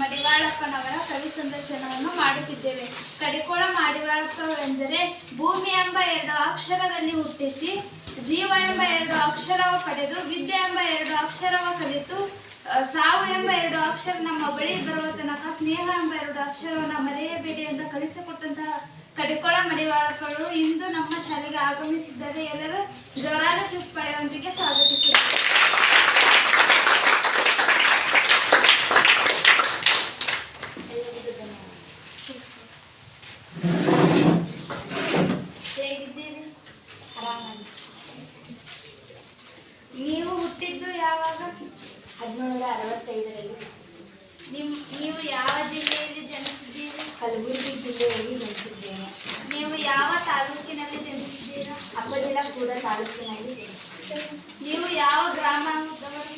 ಮಡಿವಾಳಪ್ಪನವರ ಕವಿ ಸಂದರ್ಶನವನ್ನು ಮಾಡುತ್ತಿದ್ದೇವೆ. ಕಡಿಕೋಳ ಮಡಿವಾಳಪ್ಪವೆಂದರೆ ಭೂಮಿ ಎಂಬ ಎರಡು ಅಕ್ಷರದಲ್ಲಿ ಹುಟ್ಟಿಸಿ, ಜೀವ ಎಂಬ ಎರಡು ಅಕ್ಷರವ ಪಡೆದು, ವಿದ್ಯೆ ಎಂಬ ಎರಡು ಅಕ್ಷರವ ಕಲಿತು ಸಾವು ಎಂಬ ಎರಡು ಅಕ್ಷರ ನಮ್ಮ ಬಳಿ ಬರುವ ತನಕ, ಸ್ನೇಹ ಎಂಬ ಎರಡು ಅಕ್ಷರವನ್ನು ಮರೆಯಬೇಡಿ ಎಂದು ಕಲಿಸಿಕೊಟ್ಟಂತಹ ಕಡಿಕೋಳ ಮಡಿವಾಳಪ್ಪರು ಇಂದು ನಮ್ಮ ಶಾಲೆಗೆ ಆಗಮಿಸಿದ್ದಾರೆ. ಎಲ್ಲರೂ ಜೋರಾದ ಚುಪ್ಪಾಳೆಯೊಂದಿಗೆ ಸ್ವಾಗತಿಸುತ್ತಾರೆ ಹದಿನೇಳರ ಅರವತ್ತೈದರಲ್ಲಿ ನಿಮ್ ನೀವು ಯಾವ ಜಿಲ್ಲೆಯಲ್ಲಿ ಜನಿಸಿದ್ದೀರಿ? ಕಲಬುರಗಿ ಜಿಲ್ಲೆಯಲ್ಲಿ ಜನಿಸಿದ್ದೇನೆ. ನೀವು ಯಾವ ತಾಲೂಕಿನಲ್ಲಿ ಜನಿಸಿದ್ದೀರಾ? ಅಪ್ಪಜಿಲ್ಲ ಕೂಡ ತಾಲೂಕಿನಲ್ಲಿ ಜನಿಸಿದ್ದೇನೆ. ನೀವು ಯಾವ ಗ್ರಾಮದವರು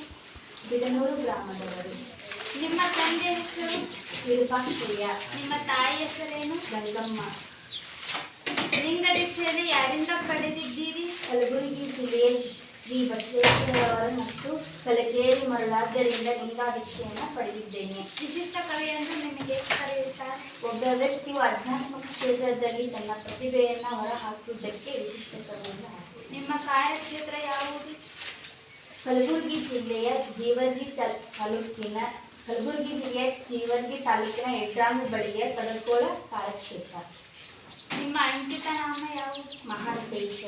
ಬಿದನೂರು ಗ್ರಾಮದವರು. ನಿಮ್ಮ ತಂದೆ ಹೆಸರು? ವಿರೂಪಾಕ್ಷಯ್ಯ. ನಿಮ್ಮ ತಾಯಿ ಹೆಸರೇನು? ಗಂಗಮ್ಮ. ಲಿಂಗ ದೀಕ್ಷೆಯಲ್ಲಿ ಯಾರಿಂದ ಪಡೆದಿದ್ದೀರಿ? ಕಲಬುರಗಿ ಜಿಲ್ಲೆಯ ಶ್ರೀ ಬಸವೇಶ್ವರವರ ಮತ್ತು ಕಲಕೇರಿ ಮರಳಾದ್ದರಿಂದ ಲಿಂಗಾಭಿಕ್ಷೆಯನ್ನು ಪಡೆದಿದ್ದೇನೆ. ವಿಶಿಷ್ಟ ಕವಿ ಅಂದರೆ ನಿಮಗೆ ಒಬ್ಬ ವ್ಯಕ್ತಿಯು ಆಧ್ಯಾತ್ಮಿಕ ಕ್ಷೇತ್ರದಲ್ಲಿ ತನ್ನ ಪ್ರತಿಭೆಯನ್ನು ಹೊರಹಾಕುವುದಕ್ಕೆ ವಿಶಿಷ್ಟ ಕವಿಯನ್ನು ನಿಮ್ಮ ಕಾರ್ಯಕ್ಷೇತ್ರ ಯಾವುದು? ಕಲಬುರಗಿ ಜಿಲ್ಲೆಯ ಜೀವರ್ಗಿ ತಾಲೂಕಿನ ಕಲಬುರಗಿ ಜಿಲ್ಲೆಯ ಜೀವರ್ಗಿ ತಾಲೂಕಿನ ಎಡ್ರಾಂಗು ಬಳಿಯ ಕಡಕೋಳ ಕಾರ್ಯಕ್ಷೇತ್ರ. ನಿಮ್ಮ ಅಂಕಿತ ನಾಮ ಯಾವುದು? ಮಹಾಂತೇಶ.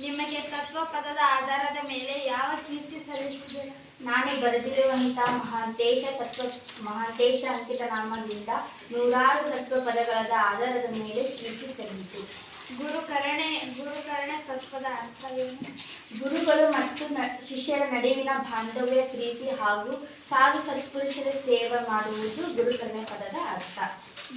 ನಿಮಗೆ ತತ್ವ ಪದದ ಆಧಾರದ ಮೇಲೆ ಯಾವ ಕೀರ್ತಿ ಸಲ್ಲಿಸಿದೆ? ನಾನೇ ಬರೆದಿರುವಂತಹ ಮಹಾಂತೇಶ ತತ್ವ ಮಹಾಂತೇಶ ಅಂಕಿತ ನಾಮದಿಂದ ನೂರಾರು ತತ್ವ ಪದಗಳದ ಆಧಾರದ ಮೇಲೆ ಕೀರ್ತಿ ಸಲ್ಲಿತು ಗುರುಕರಣೆ ಗುರುಕರಣೆ ತತ್ವದ ಅರ್ಥವೇನು ಗುರುಗಳು ಮತ್ತು ಶಿಷ್ಯರ ನಡುವಿನ ಬಾಂಧವ್ಯ ಪ್ರೀತಿ ಹಾಗೂ ಸಾಧು ಸತ್ಪುರುಷರ ಸೇವೆ ಮಾಡುವುದು ಗುರುಕರಣೆ ಪದದ ಅರ್ಥ.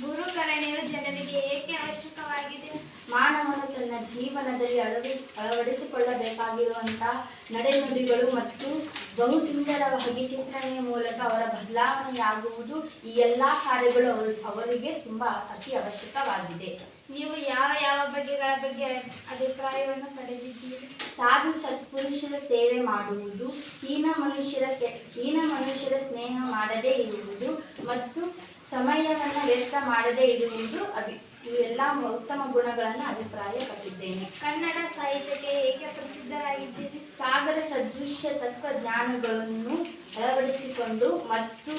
ಗುರುಕರಣೆಯು ಜನರಿಗೆ ಏಕೆ ಅವಶ್ಯಕವಾಗಿದೆ ಮಾನವನು ತನ್ನ ಜೀವನದಲ್ಲಿ ಅಳವಡಿಸ್ ಅಳವಡಿಸಿಕೊಳ್ಳಬೇಕಾಗಿರುವಂತಹ ನಡೆನುಡಿಗಳು ಮತ್ತು ಬಹು ಸುಂದರವಾಗಿ ಚಿತ್ರಣೆಯ ಮೂಲಕ ಅವರ ಬದಲಾವಣೆಯಾಗುವುದು ಈ ಎಲ್ಲ ಕಾರ್ಯಗಳು ಅವರು ಅವರಿಗೆ ತುಂಬಾ ಅತಿ ಅವಶ್ಯಕವಾಗಿದೆ. ನೀವು ಯಾವ ಯಾವ ಬಗೆಗಳ ಬಗ್ಗೆ ಅಭಿಪ್ರಾಯವನ್ನು ಪಡೆದಿದ್ದೀರಿ? ಸಾಧು ಸತ್ಪುರುಷರ ಸೇವೆ ಮಾಡುವುದು ಹೀನ ಮನುಷ್ಯರ ಕೆ- ಹೀನ ಮನುಷ್ಯರ ಸ್ನೇಹ ಮಾಡದೇ ಇರುವುದು ಮತ್ತು ಸಮಯವನ್ನು ವ್ಯರ್ಥ ಮಾಡದೇ ಇರುವುದು ಅಭಿ ಇವೆಲ್ಲ ಉತ್ತಮ ಗುಣಗಳನ್ನು ಅಭಿಪ್ರಾಯಪಟ್ಟಿದ್ದೇನೆ ಕನ್ನಡ ಸಾಹಿತ್ಯಕ್ಕೆ ಏಕೆ ಪ್ರಸಿದ್ಧರಾಗಿದ್ದೀರಿ? ಸಾಗರ ಸದೃಶ್ಯ ತತ್ವಜ್ಞಾನಗಳನ್ನು ಅಳವಡಿಸಿಕೊಂಡು ಮತ್ತು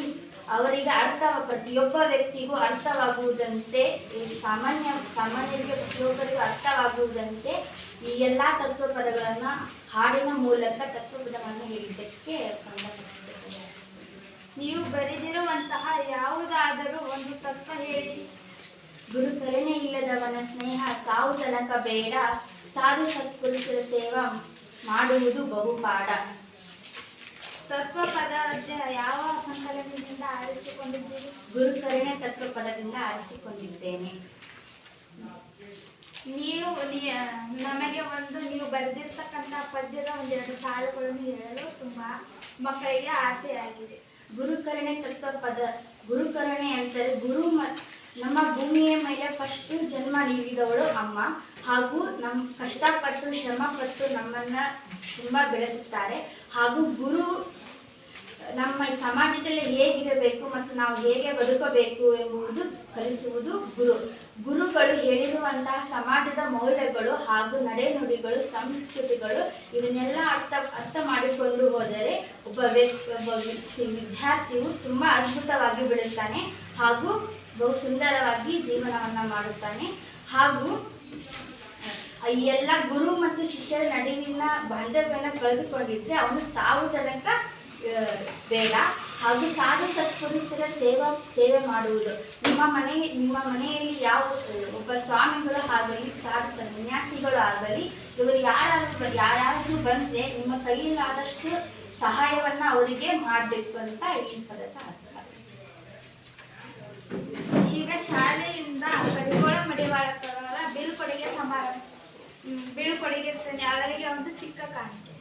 ಅವರಿಗೆ ಅರ್ಥ ಪ್ರತಿಯೊಬ್ಬ ವ್ಯಕ್ತಿಗೂ ಅರ್ಥವಾಗುವುದಂತೆ ಸಾಮಾನ್ಯ, ಸಾಮಾನ್ಯರಿಗೆ ಪ್ರತಿಯೊಬ್ಬರಿಗೂ ಅರ್ಥವಾಗುವುದಂತೆ ಈ ಎಲ್ಲ ತತ್ವ ಪದಗಳನ್ನು ಹಾಡಿನ ಮೂಲಕ ತತ್ವ ಪದಗಳನ್ನು ಹೇಳಿದ್ದಕ್ಕೆ ಕನ್ನಡ ಪ್ರಸಿದ್ಧತೆ ನೀವು ಬರೆದಿರುವಂತಹ ಯಾವುದಾದರೂ ಒಂದು ತತ್ವ ಹೇಳಿರಿ ಗುರುಕರುಣೆ ಸ್ನೇಹ ಸಾವು ತನಕ ಬೇಡ. ಸಾಧು ಸತ್ಪುರುಷರ ಸೇವಾ ಮಾಡುವುದು ಬಹುಪಾಡ ತತ್ವ ಪದ ಯಾವ ಸಂಕಲನದಿಂದ ಆರಿಸಿಕೊಂಡಿದ್ದೀರಿ? ಗುರುಕರಣೆ ತತ್ವ ಪದದಿಂದ ಆರಿಸಿಕೊಂಡಿದ್ದೇನೆ. ನೀವು ನೀ- ನಮಗೆ ಒಂದು ನೀವು ಬರೆದಿರ್ತಕ್ಕಂಥ ಪದ್ಯದ ಒಂದೆರಡು ಸಾಲುಗಳನ್ನು ಹೇಳಲು ತುಂಬಾ ಮಕ್ಕಳಿಗೆ ಆಸೆಯಾಗಿದೆ. ಗುರುಕರಣೆ ತತ್ವ ಪದ ಗುರುಕರಣೆ ಅಂದರೆ ಗುರು ಮ- ನಮ್ಮ ಭೂಮಿಯ ಮೇಲೆ ಫಸ್ಟ್ ಜನ್ಮ ನೀಡಿದವಳು ಅಮ್ಮ. ಹಾಗೂ ನಮ್ಮ ಕಷ್ಟಪಟ್ಟು, ಶ್ರಮಪಟ್ಟು ನಮ್ಮನ್ನ ತುಂಬ ಬೆಳೆಸುತ್ತಾರೆ. ಹಾಗೂ ಗುರು, ನಮ್ಮ ಸಮಾಜದಲ್ಲಿ ಹೇಗಿರಬೇಕು ಮತ್ತು ನಾವು ಹೇಗೆ ಬದುಕಬೇಕು ಎಂಬುದು ಕಲಿಸುವುದು ಗುರು. ಗುರುಗಳು ಹೇಳಿರುವಂತಹ ಸಮಾಜದ ಮೌಲ್ಯಗಳು ಹಾಗೂ ನಡೆನುಡಿಗಳು, ಸಂಸ್ಕೃತಿಗಳು ಇವನ್ನೆಲ್ಲ ಅರ್ಥ ಅರ್ಥ ಮಾಡಿಕೊಂಡು ಹೋದರೆ ಒಬ್ಬ ವ್ಯಕ್ತಿ, ಒಬ್ಬ ವಿದ್ಯಾರ್ಥಿಯು ತುಂಬಾ ಅದ್ಭುತವಾಗಿ ಬಿಡುತ್ತಾನೆ ಹಾಗೂ ಬಹು ಸುಂದರವಾಗಿ ಜೀವನವನ್ನು ಮಾಡುತ್ತಾನೆ. ಹಾಗೂ ಈ ಎಲ್ಲ ಗುರು ಮತ್ತು ಶಿಷ್ಯರ ನಡುವಿನ ಬಾಂಧವ್ಯನ ಕಳೆದುಕೊಂಡಿದ್ರೆ ಅವನು ಸಾವು ತನಕ ಬೇಡ. ಹಾಗೂ ಸಾಧು ಸತ್ಪುರುಷರ ಸೇವಾ, ಸೇವೆ ಮಾಡುವುದು. ನಿಮ್ಮ ಮನೆ, ನಿಮ್ಮ ಮನೆಯಲ್ಲಿ ಯಾವ, ಒಬ್ಬ ಸ್ವಾಮಿಗಳು ಆಗಲಿ, ಸಾಧು ಸನ್ಯಾಸಿಗಳು ಆಗಲಿ, ಇವರು ಯಾರಾದ್ರೂ ಯಾರಾದ್ರೂ ಬಂದ್ರೆ ನಿಮ್ಮ ಕೈಯಲ್ಲಾದಷ್ಟು ಸಹಾಯವನ್ನ ಅವರಿಗೆ ಮಾಡಬೇಕು ಅಂತ ಈ ಪದಕ ಈಗ ಶಾಲೆಯಿಂದ ಕಡಿಗೋಳ ಬಿಲ್ ಬೀಳ್ಕೊಡುಗೆ ಸಮಾರಂಭ. ಬೀಳ್ಕೊಡುಗೆ ಅವರಿಗೆ ಒಂದು ಚಿಕ್ಕ ಕಾಣಿಕೆ